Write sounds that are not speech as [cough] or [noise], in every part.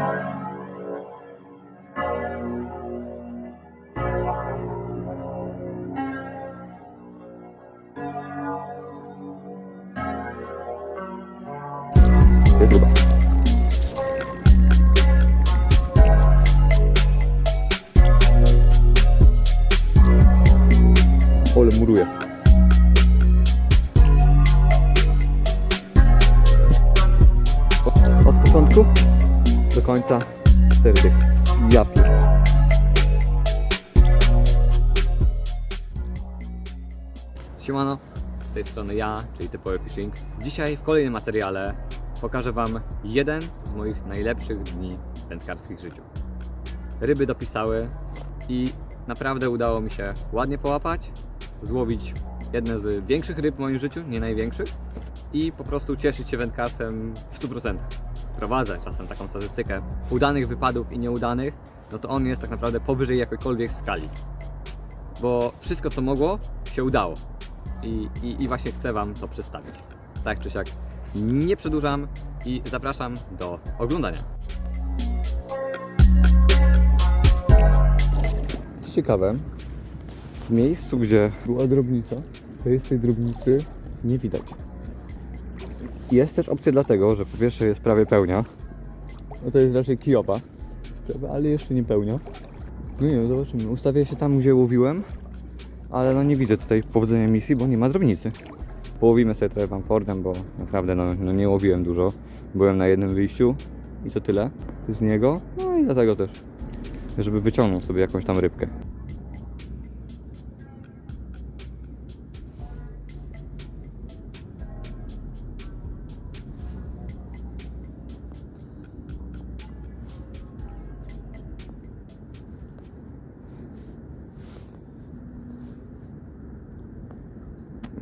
Jest Siemano, z tej strony ja, czyli Typowy Fishing. Dzisiaj w kolejnym materiale pokażę Wam jeden z moich najlepszych dni wędkarskich w życiu. Ryby dopisały i naprawdę udało mi się ładnie połapać, złowić jedne z większych ryb w moim życiu, nie największych i po prostu cieszyć się wędkarstwem w 100%. Prowadzę czasem taką statystykę udanych wypadów i nieudanych, no to on jest tak naprawdę powyżej jakiejkolwiek skali. Bo wszystko co mogło się udało i, i, i właśnie chcę Wam to przedstawić. Tak czy siak nie przedłużam i zapraszam do oglądania. Co ciekawe, w miejscu, gdzie była drobnica, to jest tej drobnicy nie widać. Jest też opcja dlatego, że po pierwsze jest prawie pełnia. No to jest raczej kijopa, ale jeszcze nie pełnia. No nie wiem, zobaczymy. Ustawię się tam, gdzie łowiłem, ale no nie widzę tutaj powodzenia misji, bo nie ma drobnicy. Połowimy sobie trochę Bamfordem, bo naprawdę no, no nie łowiłem dużo. Byłem na jednym wyjściu i to tyle z niego. No i dlatego też, żeby wyciągnął sobie jakąś tam rybkę.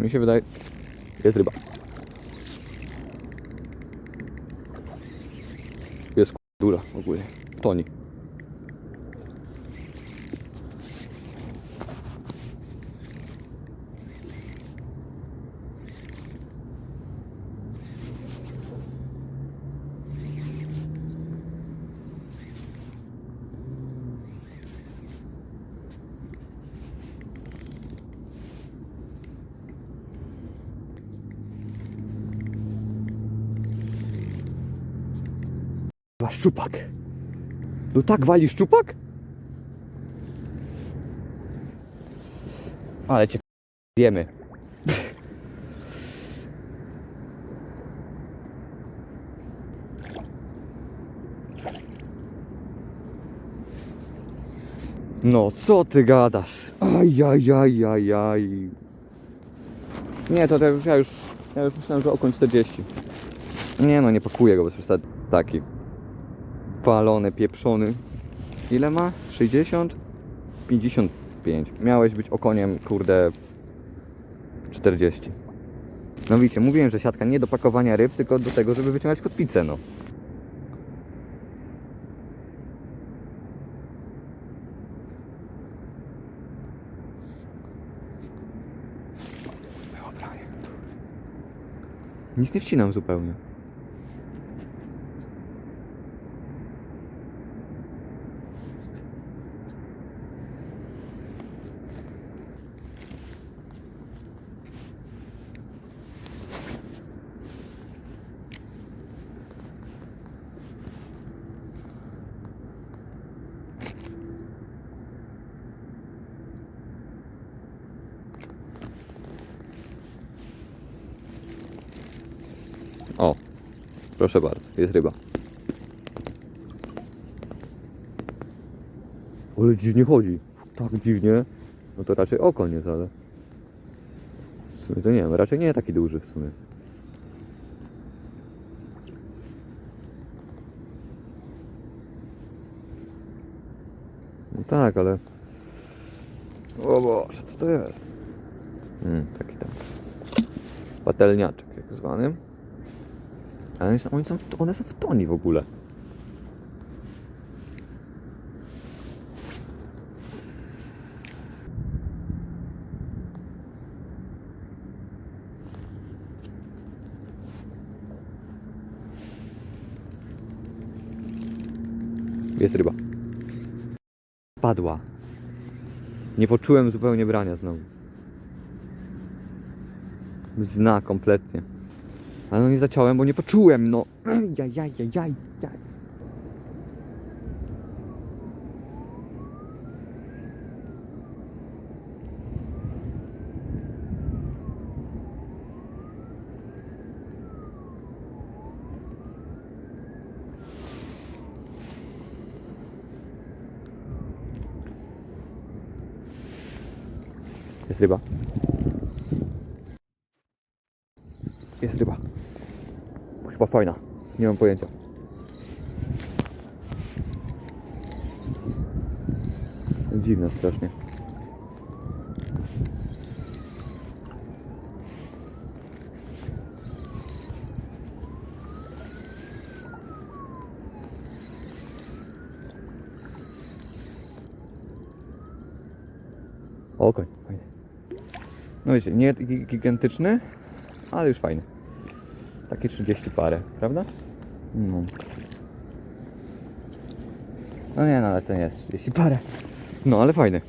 Mi się wydaje, jest ryba. Jest k- duża ogólnie. Toni. Chyba szczupak. No tak wali szczupak? Ale cię wiemy. No, co ty gadasz? Ajajajajaj. Nie, to, to ja już, ja już myślałem, że okoń 40. Nie no, nie pakuję go bez przesady. Taki walony, pieprzony. Ile ma? 60? 55. Miałeś być okoniem, kurde, 40. No widzicie, mówiłem, że siatka nie do pakowania ryb, tylko do tego, żeby wyciągać kotwicę, no. Nic nie wcinam zupełnie. O, proszę bardzo, jest ryba. Ale dziwnie chodzi. Tak dziwnie. No to raczej oko nie, ale... W sumie to nie wiem, raczej nie taki duży w sumie. No tak, ale... O Boże, co to jest? Mm, taki tam... Patelniaczek, jak zwany. Ale oni są, oni są, one są w toni w ogóle. Jest ryba. Padła. Nie poczułem zupełnie brania znowu. Zna kompletnie. Ale no nie zaciąłem, bo nie poczułem, no. [clears throat] Jaj, jaj, jaj, jaj. Jest ryba. Jest ryba. Chyba fajna. Nie mam pojęcia. Dziwne strasznie. Okoń, fajny. No wiecie, nie gi- gigantyczny, ale już fajny. Takie 30 parę, prawda? No. No nie, no ale to nie jest 30 parę. No ale fajny.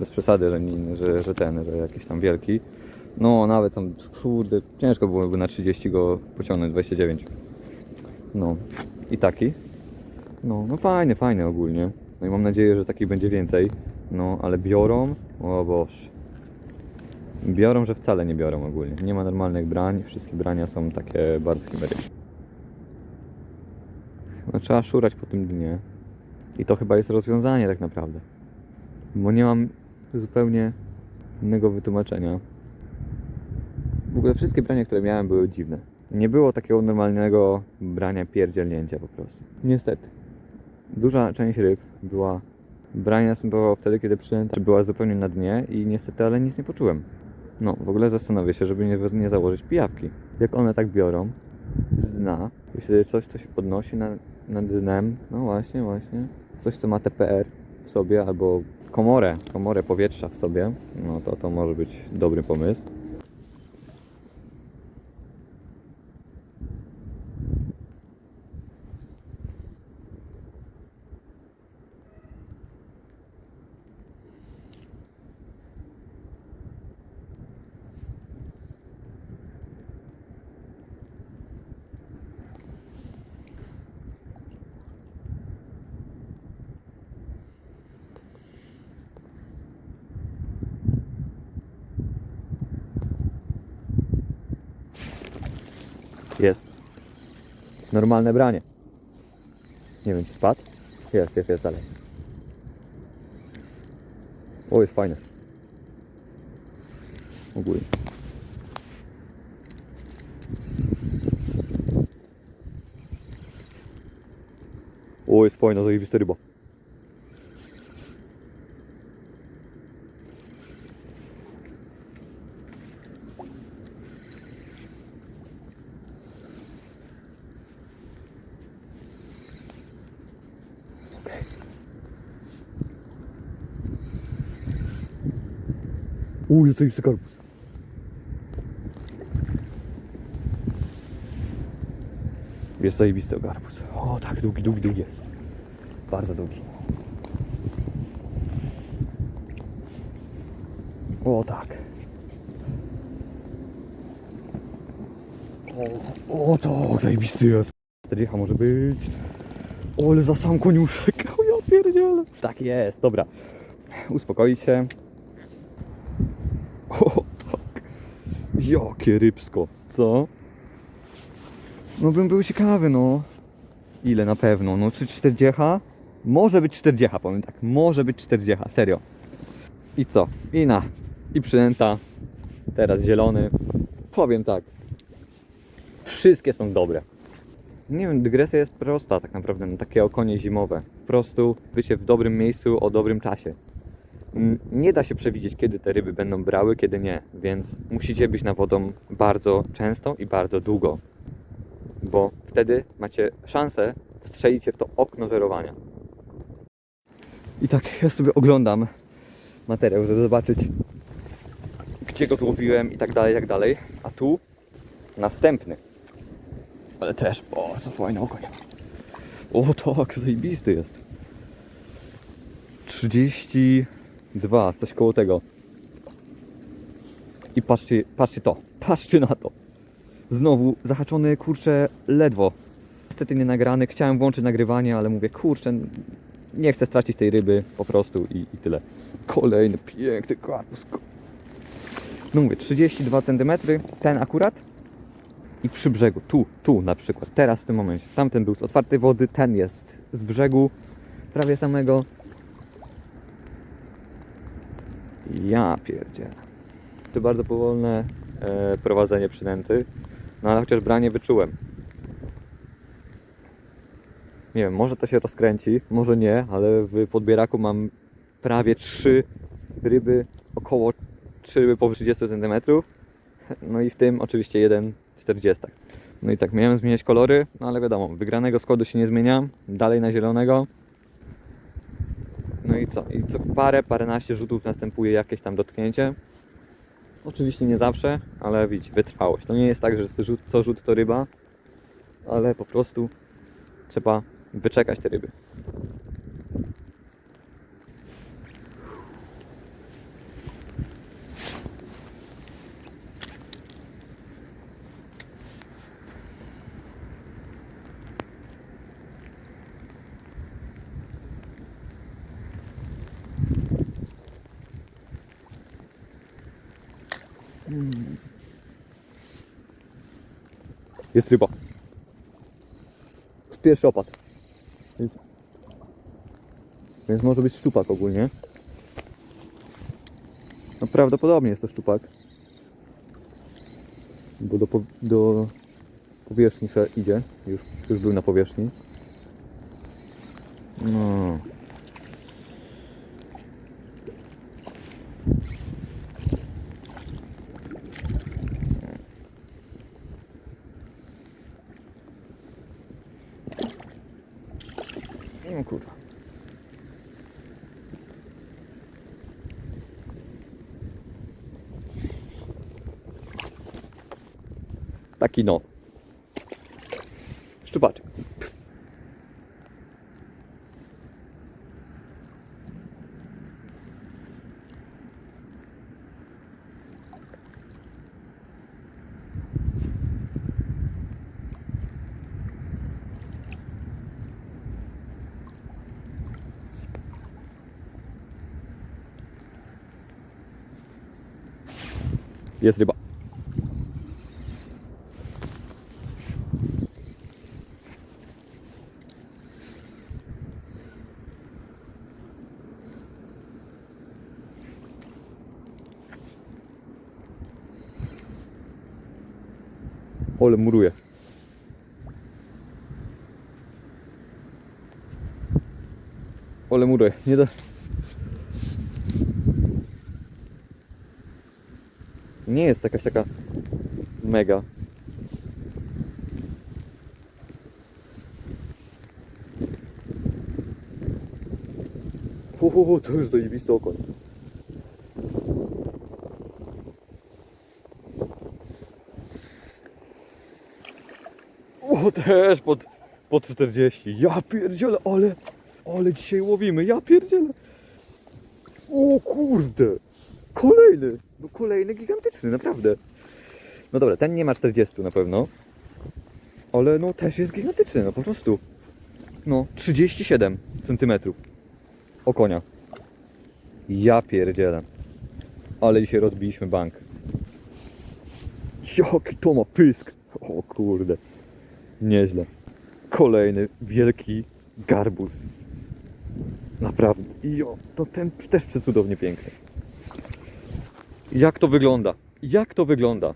Bez przesady, że, nie, że, że ten, że jakiś tam wielki. No nawet tam, kurde, ciężko byłoby na 30 go pociągnąć, 29. No. I taki. No, no fajny, fajny ogólnie. No i mam nadzieję, że takich będzie więcej. No, ale biorą, o Boże. Biorą, że wcale nie biorą ogólnie. Nie ma normalnych brań, wszystkie brania są takie bardzo chimeryczne. No, trzeba szurać po tym dnie. I to chyba jest rozwiązanie tak naprawdę. Bo nie mam zupełnie innego wytłumaczenia. W ogóle wszystkie brania, które miałem były dziwne. Nie było takiego normalnego brania pierdzielnięcia po prostu. Niestety. Duża część ryb była branie następowało wtedy, kiedy przynęta była zupełnie na dnie i niestety, ale nic nie poczułem. No, w ogóle zastanowię się, żeby nie, nie założyć pijawki. Jak one tak biorą z dna, jeśli coś, co się podnosi na, nad dnem, no właśnie, właśnie, coś, co ma TPR w sobie, albo komorę, komorę powietrza w sobie, no to to może być dobry pomysł. Jest. Normalne branie. Nie wiem, czy spadł? Jest, jest, jest dalej. O, jest fajne. Ogólnie. O, jest fajna, zajebista ryba. Zajebisty karbuz. Jest zajebisty garbus. O, tak, długi, długi, długi jest. Bardzo długi. O, tak. O, o tak, zajebisty jest. Czterdziecha może być. O, ale za sam koniuszek. [laughs] O, ja pierdzielę. Tak jest, dobra. Uspokoić się. O, tak. Jakie rybsko, co? No bym był ciekawy, no. Ile na pewno? No czy 40? Może być 40, powiem tak. Może być 40, serio. I co? I na. I przynęta. Teraz zielony. Powiem tak. Wszystkie są dobre. Nie wiem, dygresja jest prosta tak naprawdę, no takie okonie zimowe. Po prostu bycie w dobrym miejscu o dobrym czasie. Nie da się przewidzieć, kiedy te ryby będą brały, kiedy nie, więc musicie być na wodą bardzo często i bardzo długo, bo wtedy macie szansę wstrzelić się w to okno żerowania. I tak ja sobie oglądam materiał, żeby zobaczyć, gdzie go złowiłem i tak dalej, i tak dalej. A tu następny. Ale też bardzo fajny okoń. O tak, zajebisty jest. 32, coś koło tego. I patrzcie, patrzcie to, [laughs] patrzcie na to. Znowu zahaczony, kurczę, ledwo. Niestety nie nagrany, chciałem włączyć nagrywanie, ale mówię, kurczę, nie chcę stracić tej ryby po prostu i, i tyle. Kolejny piękny karpus. No mówię, 32 cm, ten akurat. I przy brzegu, tu, tu na przykład, teraz w tym momencie. Tamten był z otwartej wody, ten jest z brzegu, prawie samego. Ja pierdzie. To bardzo powolne e, prowadzenie przynęty, no ale chociaż branie wyczułem. Nie wiem, może to się rozkręci, może nie, ale w podbieraku mam prawie 3 ryby, około 3 ryby powyżej 30 cm. No i w tym oczywiście jeden 40. No i tak, miałem zmieniać kolory, no ale wiadomo, wygranego składu się nie zmienia, dalej na zielonego. No i co? I co parę, paręnaście rzutów następuje jakieś tam dotknięcie. Oczywiście nie zawsze, ale widzicie, wytrwałość. To nie jest tak, że co rzut to ryba, ale po prostu trzeba wyczekać te ryby. Jest ryba. Pierwszy opad. Więc, więc może być szczupak ogólnie. No prawdopodobnie jest to szczupak. Bo do, do powierzchni idzie. Już, już był na powierzchni. Taki no. Szczupaczek. Jest ryba. Ole muruje. Nie da... Nie jest jakaś taka mega. Uuu, to już zajebisty okoń. O, też pod, pod 40. Ja pierdzielę, ale, ale dzisiaj łowimy, ja pierdzielę. O kurde. Kolejny. No kolejny gigantyczny, naprawdę. No dobra, ten nie ma 40 na pewno. Ale no też jest gigantyczny, no po prostu. No, 37 centymetrów. O konia. Ja pierdzielę. Ale dzisiaj rozbiliśmy bank. Jaki to ma pysk. O kurde. Nieźle. Kolejny wielki garbus. Naprawdę. I o, to ten też przecudownie piękny. Jak to wygląda? Jak to wygląda?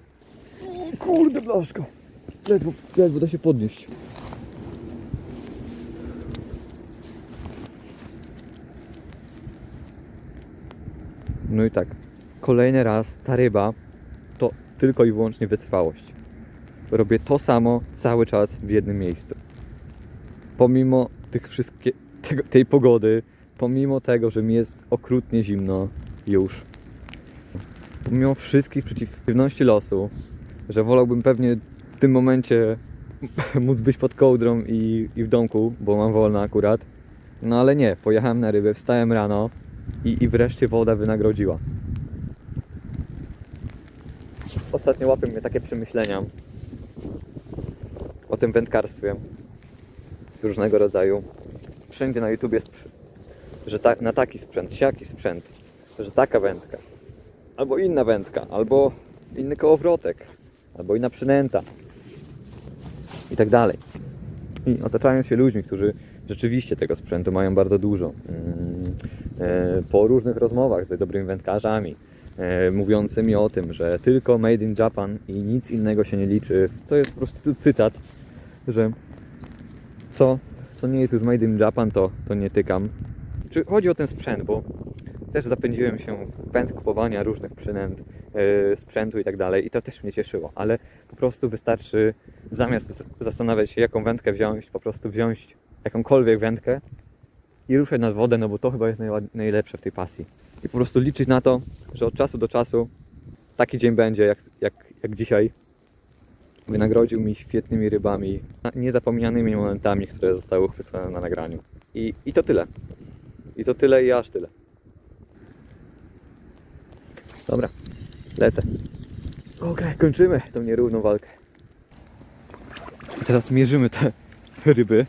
Kurde blaszka. Ledwo, ledwo da się podnieść. No i tak. Kolejny raz ta ryba to tylko i wyłącznie wytrwałość. Robię to samo cały czas w jednym miejscu. Pomimo tych wszystkich, tego, tej pogody, pomimo tego, że mi jest okrutnie zimno już, pomimo wszystkich przeciwności losu, że wolałbym pewnie w tym momencie [laughs] móc być pod kołdrą i, i w domku, bo mam wolno akurat. No ale nie, pojechałem na ryby, wstałem rano i, i wreszcie woda wynagrodziła. Ostatnio łapią mnie takie przemyślenia o tym wędkarstwie różnego rodzaju. Wszędzie na YouTube jest, że ta, na taki sprzęt, siaki sprzęt, że taka wędka, albo inna wędka, albo inny kołowrotek, albo inna przynęta i tak dalej. I otaczają się ludźmi, którzy rzeczywiście tego sprzętu mają bardzo dużo. Mm, e, Po różnych rozmowach z dobrymi wędkarzami, e, mówiącymi o tym, że tylko made in Japan i nic innego się nie liczy. To jest po prostu tu cytat, że co, co nie jest już made in Japan, to, to nie tykam. Czy chodzi o ten sprzęt, bo też zapędziłem się w pęd kupowania różnych przynęt, e, sprzętu i tak dalej i to też mnie cieszyło, ale po prostu wystarczy zamiast zastanawiać się jaką wędkę wziąć, po prostu wziąć jakąkolwiek wędkę i ruszać nad wodę, no bo to chyba jest najlepsze w tej pasji. I po prostu liczyć na to, że od czasu do czasu taki dzień będzie jak, jak, jak dzisiaj. Wynagrodził mi świetnymi rybami, niezapomnianymi momentami, które zostały uchwycone na nagraniu. I, I to tyle. I to tyle i aż tyle. Dobra, lecę. Okej, kończymy tą nierówną walkę. I teraz mierzymy te ryby.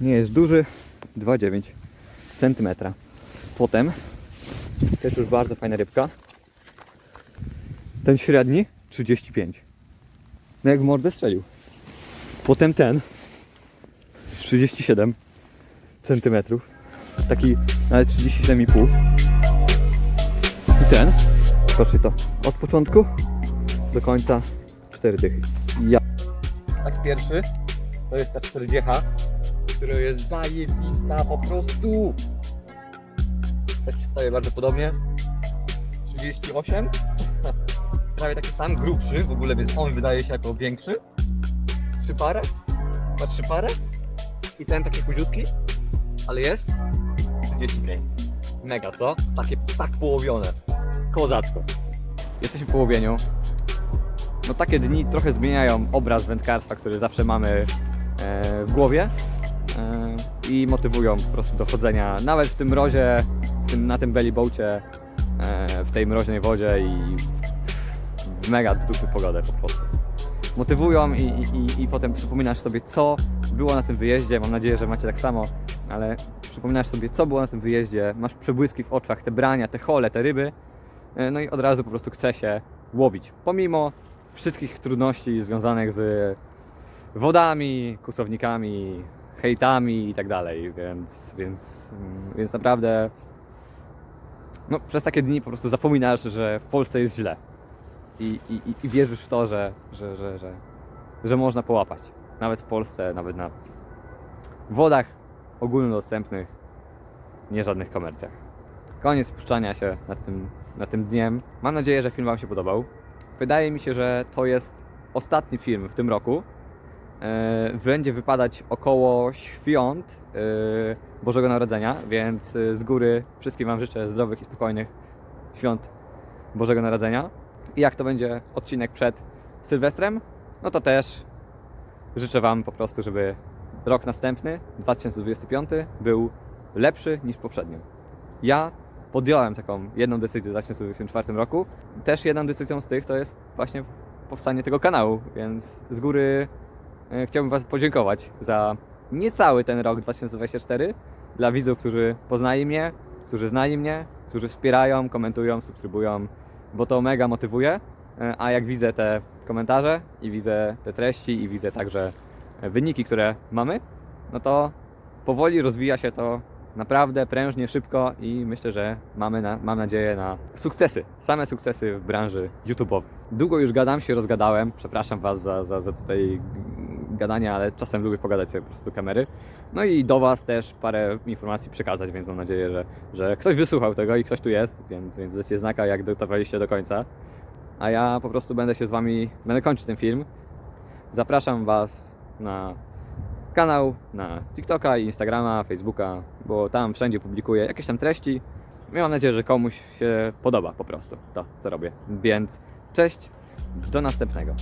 Nie jest duży, 2,9 cm. Potem, też już bardzo fajna rybka. Ten średni, 35. No jak w mordę strzelił. Potem ten, 37 cm. Taki nawet 37,5. I ten, patrzcie to, od początku do końca 4 dychy. Ja. Tak pierwszy to jest ta 40, która jest zajebista po prostu. Też przystaje bardzo podobnie. 38. Prawie taki sam, grubszy w ogóle, więc on wydaje się jako większy. Trzy parę. Ma trzy parę. I ten taki chudziutki, ale jest 35. Mega, co? Takie tak połowione. Kozacko. Jesteśmy po łowieniu. No takie dni trochę zmieniają obraz wędkarstwa, który zawsze mamy e, w głowie e, i motywują po prostu do chodzenia nawet w tym mrozie, w tym, na tym belly boacie, e, w tej mroźnej wodzie i w mega dupy pogodę po prostu. Motywują i, i, i, potem przypominasz sobie, co było na tym wyjeździe. Mam nadzieję, że macie tak samo, ale przypominasz sobie, co było na tym wyjeździe. Masz przebłyski w oczach, te brania, te hole, te ryby. E, No i od razu po prostu chce się łowić. Pomimo wszystkich trudności związanych z wodami, kusownikami, hejtami i tak dalej, więc, więc, mm, więc naprawdę no, przez takie dni po prostu zapominasz, że w Polsce jest źle i, i, i- wierzysz w to, że, że, że, że, że można połapać. Nawet w Polsce, nawet na wodach ogólnodostępnych, nie żadnych komercjach. Koniec spuszczania się nad tym, nad tym dniem. Mam nadzieję, że film Wam się podobał. Wydaje mi się, że to jest ostatni film w tym roku. E, będzie wypadać około świąt e, Bożego Narodzenia, więc e, z góry wszystkim Wam życzę zdrowych i spokojnych świąt Bożego Narodzenia. I jak to będzie odcinek przed Sylwestrem, no to też życzę Wam po prostu, żeby rok następny, 2025, był lepszy niż poprzedni. Ja podjąłem taką jedną decyzję w 2024 roku. Też jedną decyzją z tych to jest właśnie powstanie tego kanału, więc z góry e, chciałbym Was podziękować za niecały ten rok 2024 dla widzów, którzy poznali mnie, którzy znali mnie, którzy wspierają, komentują, subskrybują, bo to mega motywuje. E, A jak widzę te komentarze i widzę te treści i widzę także e, wyniki, które mamy, no to powoli rozwija się to naprawdę prężnie, szybko i myślę, że mamy na, mam nadzieję na sukcesy, same sukcesy w branży YouTube'owej. Długo już gadam, się rozgadałem, przepraszam Was za, za, za tutaj gadanie, ale czasem lubię pogadać sobie po prostu do kamery. No i do Was też parę informacji przekazać, więc mam nadzieję, że, że ktoś wysłuchał tego i ktoś tu jest, więc, więc dajcie znaka, jak dotarliście do końca. A ja po prostu będę się z Wami, będę kończyć ten film. Zapraszam Was na kanał, na TikToka, Instagrama, Facebooka, bo tam wszędzie publikuję jakieś tam treści. I mam nadzieję, że komuś się podoba po prostu to, co robię. Więc cześć, do następnego.